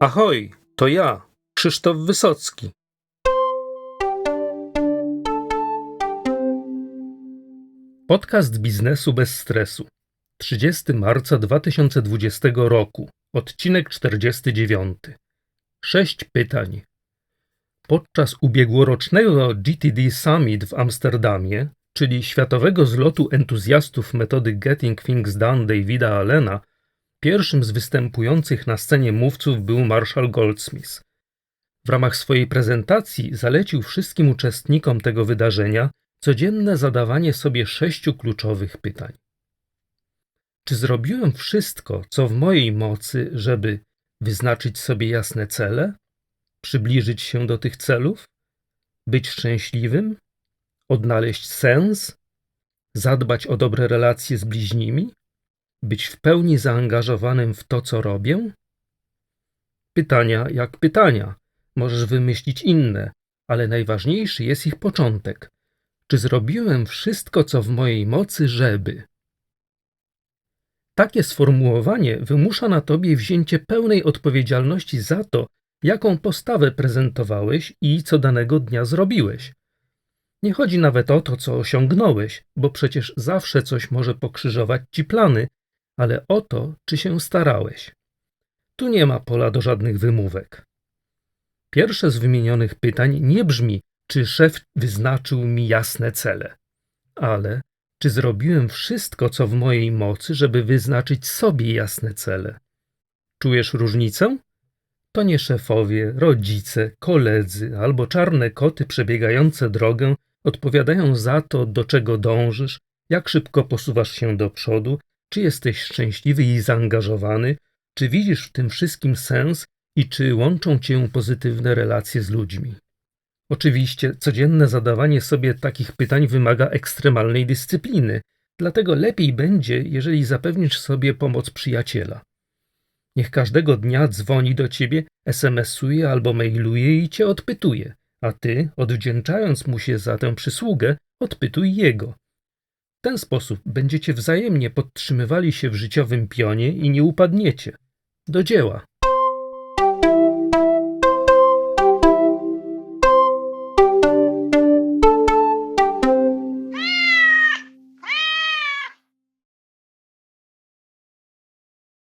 Ahoj, to ja, Krzysztof Wysocki. Podcast biznesu bez stresu. 30 marca 2020 roku. Odcinek 49. Sześć pytań. Podczas ubiegłorocznego GTD Summit w Amsterdamie, czyli światowego zlotu entuzjastów metody Getting Things Done Davida Allena, Pierwszym z występujących na scenie mówców był Marshall Goldsmith. W ramach swojej prezentacji zalecił wszystkim uczestnikom tego wydarzenia codzienne zadawanie sobie sześciu kluczowych pytań. Czy zrobiłem wszystko, co w mojej mocy, żeby wyznaczyć sobie jasne cele, przybliżyć się do tych celów, być szczęśliwym, odnaleźć sens, zadbać o dobre relacje z bliźnimi? Być w pełni zaangażowanym w to, co robię? Pytania jak pytania. Możesz wymyślić inne, ale najważniejszy jest ich początek. Czy zrobiłem wszystko, co w mojej mocy, żeby? Takie sformułowanie wymusza na tobie wzięcie pełnej odpowiedzialności za to, jaką postawę prezentowałeś i co danego dnia zrobiłeś. Nie chodzi nawet o to, co osiągnąłeś, bo przecież zawsze coś może pokrzyżować ci plany, ale o to, czy się starałeś. Tu nie ma pola do żadnych wymówek. Pierwsze z wymienionych pytań nie brzmi, czy szef wyznaczył mi jasne cele, ale czy zrobiłem wszystko, co w mojej mocy, żeby wyznaczyć sobie jasne cele. Czujesz różnicę? To nie szefowie, rodzice, koledzy albo czarne koty przebiegające drogę odpowiadają za to, do czego dążysz, jak szybko posuwasz się do przodu czy jesteś szczęśliwy i zaangażowany? Czy widzisz w tym wszystkim sens i czy łączą cię pozytywne relacje z ludźmi? Oczywiście codzienne zadawanie sobie takich pytań wymaga ekstremalnej dyscypliny, dlatego lepiej będzie, jeżeli zapewnisz sobie pomoc przyjaciela. Niech każdego dnia dzwoni do ciebie, SMS-uje albo mailuje i cię odpytuje, a ty, odwdzięczając mu się za tę przysługę, odpytuj jego ten sposób będziecie wzajemnie podtrzymywali się w życiowym pionie i nie upadniecie. Do dzieła.